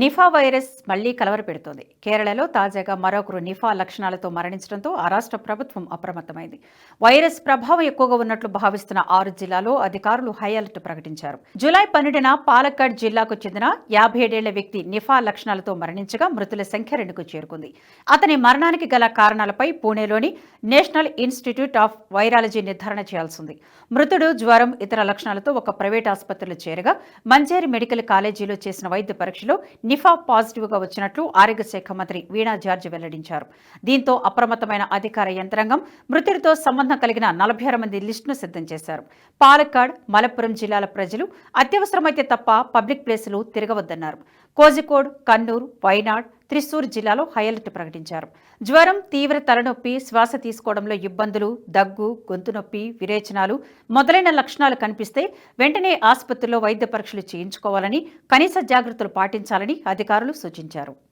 Nipah virus మళ్ళీ కలవరపెడుతోంది. కేరళలో తాజాగా మరొకరు నిఫా లక్షణాలతో మరణించడంతో ఆ రాష్ట్ర ప్రభుత్వం అప్రమత్తమైంది. వైరస్ ప్రభావం ఎక్కువగా ఉన్నట్లు భావిస్తున్న ఆరు జిల్లాలో అధికారులు హై అలర్ట్ ప్రకటించారు. జూలై పన్నెండున పాలక్కాడ్ జిల్లాకు చెందిన యాభై ఏడేళ్ళ వ్యక్తి నిఫా లక్షణాలతో మరణించగా మృతుల సంఖ్య రెండుకు చేరుకుంది. అతని మరణానికి గల కారణాలపై పూణేలోని నేషనల్ ఇన్స్టిట్యూట్ ఆఫ్ వైరాలజీ నిర్ధారణ చేయాల్సింది. మృతుడు జ్వరం ఇతర లక్షణాలతో ఒక ప్రైవేట్ ఆసుపత్రిలో చేరగా మంజేరి మెడికల్ కాలేజీలో చేసిన వైద్య పరీక్షలో నిఫా పాజిటివ్గా వచ్చినట్లు ఆరోగ్య శాఖ మంత్రి వీణా జార్జ్ వెల్లడించారు. దీంతో అప్రమత్తమైన అధికార యంత్రాంగం మృతుడితో సంబంధం కలిగిన నలభై ఆరు మంది లిస్టును సిద్ధం చేశారు. పాలక్కాడ్ మలప్పురం జిల్లాల ప్రజలు అత్యవసరమైతే తప్ప పబ్లిక్ ప్లేసులు తిరగవద్దన్నారు. కోజికోడ్ కన్నూరు వైనాడ్ త్రిశూర్ జిల్లాలో హైఅలర్ట్ ప్రకటించారు. జ్వరం తీవ్ర తలనొప్పి శ్వాస తీసుకోవడంలో ఇబ్బందులు దగ్గు గొంతు నొప్పి విరేచనాలు మొదలైన లక్షణాలు కనిపిస్తే వెంటనే ఆసుపత్రిలో వైద్య పరీక్షలు చేయించుకోవాలని కనీస జాగ్రత్తలు పాటించాలని అధికారులు సూచించారు.